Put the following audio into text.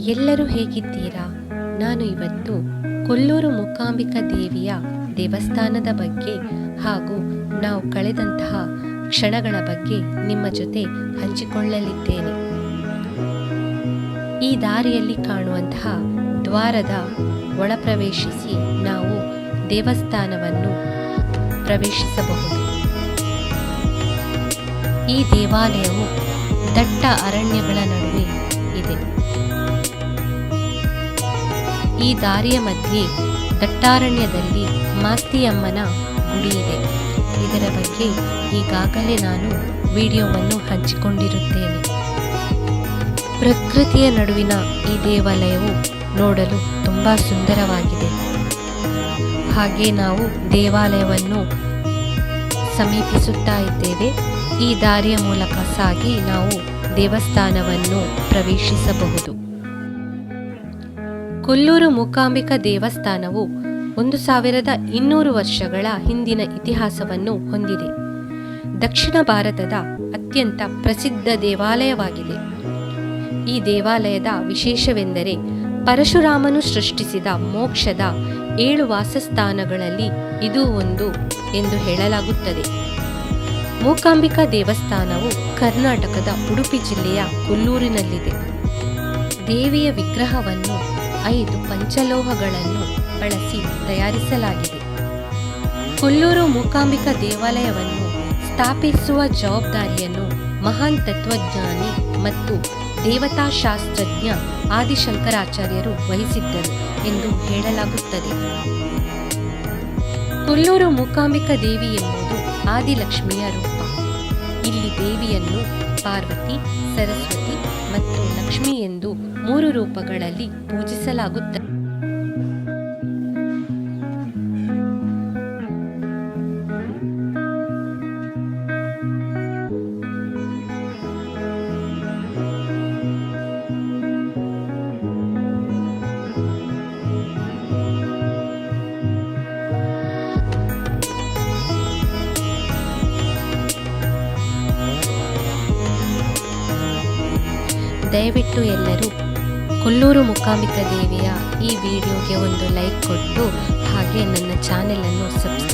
ಎಲ್ಲರೂ ಹೇಗಿದ್ದೀರಾ? ನಾನು ಇವತ್ತು ಕೊಲ್ಲೂರು ಮೂಕಾಂಬಿಕಾ ದೇವಿಯ ದೇವಸ್ಥಾನದ ಬಗ್ಗೆ ಹಾಗೂ ನಾವು ಕಳೆದಂತಹ ಕ್ಷಣಗಳ ಬಗ್ಗೆ ನಿಮ್ಮ ಜೊತೆ ಹಂಚಿಕೊಳ್ಳಲಿದ್ದೇನೆ. ಈ ದಾರಿಯಲ್ಲಿ ಕಾಣುವಂತಹ ದ್ವಾರದ ಒಳ ಪ್ರವೇಶಿಸಿ ನಾವು ದೇವಸ್ಥಾನವನ್ನು ಪ್ರವೇಶಿಸಬಹುದು. ಈ ದೇವಾಲಯವು ದಟ್ಟ ಅರಣ್ಯಗಳ ನಡುವೆ ಈ ದಾರಿಯ ಮಧ್ಯೆ ದಟ್ಟಾರಣ್ಯದಲ್ಲಿ ಮಾಸ್ತಿಯಮ್ಮನ ಗುಡಿ ಇದೆ. ಇದರ ಬಗ್ಗೆ ಈಗಾಗಲೇ ನಾನು ವಿಡಿಯೋವನ್ನು ಹಂಚಿಕೊಂಡಿರುತ್ತೇನೆ. ಪ್ರಕೃತಿಯ ನಡುವಿನ ಈ ದೇವಾಲಯವು ನೋಡಲು ತುಂಬ ಸುಂದರವಾಗಿದೆ. ಹಾಗೆ ನಾವು ದೇವಾಲಯವನ್ನು ಸಮೀಪಿಸುತ್ತಾ ಇದ್ದೇವೆ. ಈ ದಾರಿಯ ಮೂಲಕ ಸಾಗಿ ನಾವು ದೇವಸ್ಥಾನವನ್ನು ಪ್ರವೇಶಿಸಬಹುದು. ಕೊಲ್ಲೂರು ಮೂಕಾಂಬಿಕಾ ದೇವಸ್ಥಾನವು ಒಂದು ಸಾವಿರದ ಇನ್ನೂರು ವರ್ಷಗಳ ಹಿಂದಿನ ಇತಿಹಾಸವನ್ನು ಹೊಂದಿದೆ. ದಕ್ಷಿಣ ಭಾರತದ ಅತ್ಯಂತ ಪ್ರಸಿದ್ಧ ದೇವಾಲಯವಾಗಿದೆ. ಈ ದೇವಾಲಯದ ವಿಶೇಷವೆಂದರೆ ಪರಶುರಾಮನು ಸೃಷ್ಟಿಸಿದ ಮೋಕ್ಷದ ಏಳು ವಾಸಸ್ಥಾನಗಳಲ್ಲಿ ಇದು ಒಂದು ಎಂದು ಹೇಳಲಾಗುತ್ತದೆ. ಮೂಕಾಂಬಿಕಾ ದೇವಸ್ಥಾನವು ಕರ್ನಾಟಕದ ಉಡುಪಿ ಜಿಲ್ಲೆಯ ಕೊಲ್ಲೂರಿನಲ್ಲಿದೆ. ದೇವಿಯ ವಿಗ್ರಹವನ್ನು ಐದು ಪಂಚಲೋಹಗಳನ್ನು ಬಳಸಿ ತಯಾರಿಸಲಾಗಿದೆ. ಕೊಲ್ಲೂರು ಮೂಕಾಂಬಿಕಾ ದೇವಾಲಯವನ್ನು ಸ್ಥಾಪಿಸುವ ಜವಾಬ್ದಾರಿಯನ್ನು ಮಹಾನ್ ತತ್ವಜ್ಞಾನಿ ಮತ್ತು ದೇವತಾಶಾಸ್ತ್ರಜ್ಞ ಆದಿಶಂಕರಾಚಾರ್ಯರು ವಹಿಸಿದ್ದರು ಎಂದು ಹೇಳಲಾಗುತ್ತದೆ. ಕೊಲ್ಲೂರು ಮೂಕಾಂಬಿಕಾ ದೇವಿ ಎಂಬುದು ಆದಿಲಕ್ಷ್ಮಿಯ ರೂಪ. ಇಲ್ಲಿ ದೇವಿಯನ್ನು ಪಾರ್ವತಿ, ಸರಸ್ವತಿ ಲಕ್ಷ್ಮಿ ಎಂದು ಮೂರು ರೂಪಗಳಲ್ಲಿ ಪೂಜಿಸಲಾಗುತ್ತದೆ ದಯವಿಟ್ಟು ಎಲ್ಲರೂ ಕೊಲ್ಲೂರು ಮೂಕಾಂಬಿಕಾ ದೇವಿಯ ಈ ವಿಡಿಯೋಗೆ ಒಂದು ಲೈಕ್ ಕೊಟ್ಟು ಹಾಗೆ ನನ್ನ ಚಾನೆಲನ್ನು ಸಬ್ಸ್ಕ್ರೈಬ್